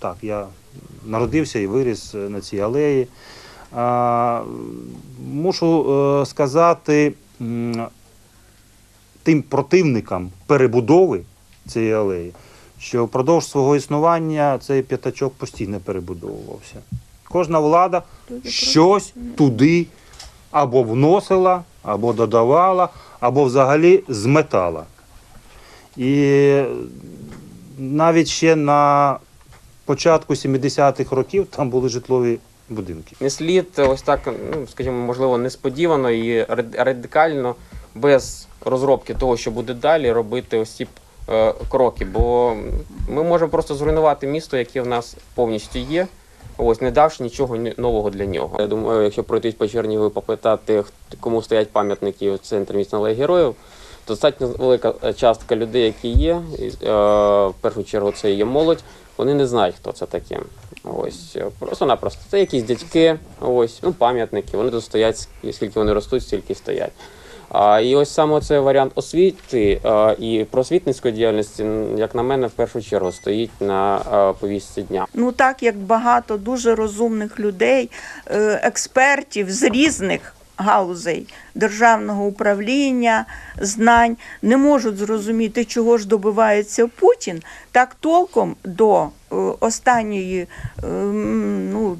так, я народився і виріс е, на цій алеї. А, мушу е, сказати тим противникам перебудови цієї алеї, що впродовж свого існування цей п'ятачок постійно перебудовувався. Кожна влада щось туди або вносила, або додавала, або взагалі зметала. І навіть ще на початку 70-х років там були житлові будинки. Не слід ось так, ну скажімо, можливо, несподівано і рад- радикально, без розробки того, що буде далі, робити ось ці е, кроки. Бо ми можемо просто зруйнувати місто, яке в нас повністю є. Ось не давши нічого ні- нового для нього. Я думаю, якщо пройтись по Чернігові, попитати, кому стоять пам'ятники в центрі міста Героїв, достатньо велика е, частка людей, які є, е, в першу чергу це є молодь, вони не знають, хто це таке. Ось е, просто-напросто. Це якісь дядьки, ось, ну, пам'ятники, вони тут стоять, скільки вони ростуть, стільки стоять. А, і ось саме цей варіант освіти а, і просвітницької діяльності, як на мене, в першу чергу стоїть на а, повістці дня. Ну так як багато дуже розумних людей, експертів з різних галузей державного управління, знань не можуть зрозуміти, чого ж добивається Путін, так толком до е, останньої е, ну,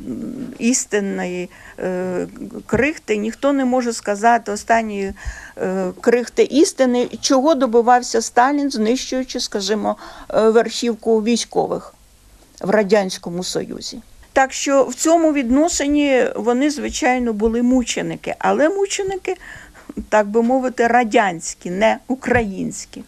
істинної е, крихти ніхто не може сказати останньої крихти істини, чого добивався Сталін, знищуючи, скажімо, верхівку військових в Радянському Союзі. Так що в цьому відношенні вони, звичайно, були мученики, але мученики, так би мовити, радянські, не українські.